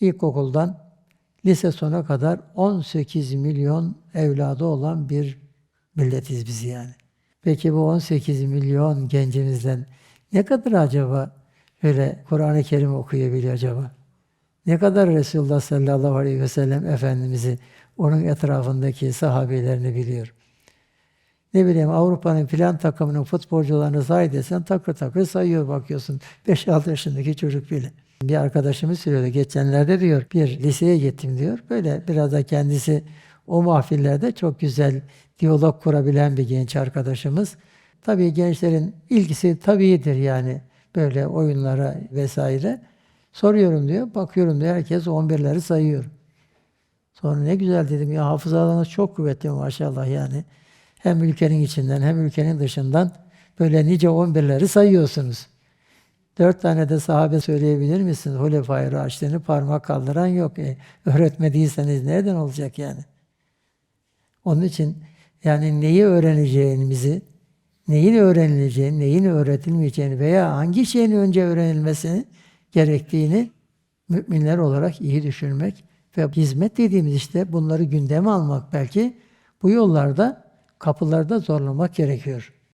ilkokuldan lise sona kadar 18 milyon evladı olan bir milletiz biz yani. Peki bu 18 milyon gencimizden ne kadar acaba öyle Kur'an-ı Kerim okuyabiliyor acaba? Ne kadar Resulullah sallallahu aleyhi ve sellem Efendimiz'i, onun etrafındaki sahabelerini biliyor? Ne bileyim Avrupa'nın filan takımının futbolcularını say desen takır takır sayıyor bakıyorsun. 5-6 yaşındaki çocuk bile. Bir arkadaşımız söylüyordu. Geçenlerde diyor bir liseye gittim diyor. Böyle biraz da kendisi o mahfillerde çok güzel diyalog kurabilen bir genç arkadaşımız. Tabii gençlerin ilgisi tabiidir yani böyle oyunlara vesaire. Soruyorum diyor. Bakıyorum diyor herkes 11'leri sayıyor. Sonra ne güzel dedim ya hafızalarınız çok kuvvetli maşallah yani. Hem ülkenin içinden hem ülkenin dışından böyle nice 11'leri sayıyorsunuz. Dört tane de sahabe söyleyebilir misiniz? Hulefai Raşidini parmak kaldıran yok. E, öğretmediyseniz nereden olacak yani? Onun için yani neyi öğreneceğimizi, neyin öğrenileceğini, neyin öğretilmeyeceğini veya hangi şeyin önce öğrenilmesini gerektiğini müminler olarak iyi düşünmek ve hizmet dediğimiz işte bunları gündeme almak belki bu yollarda kapılarda zorlamak gerekiyor.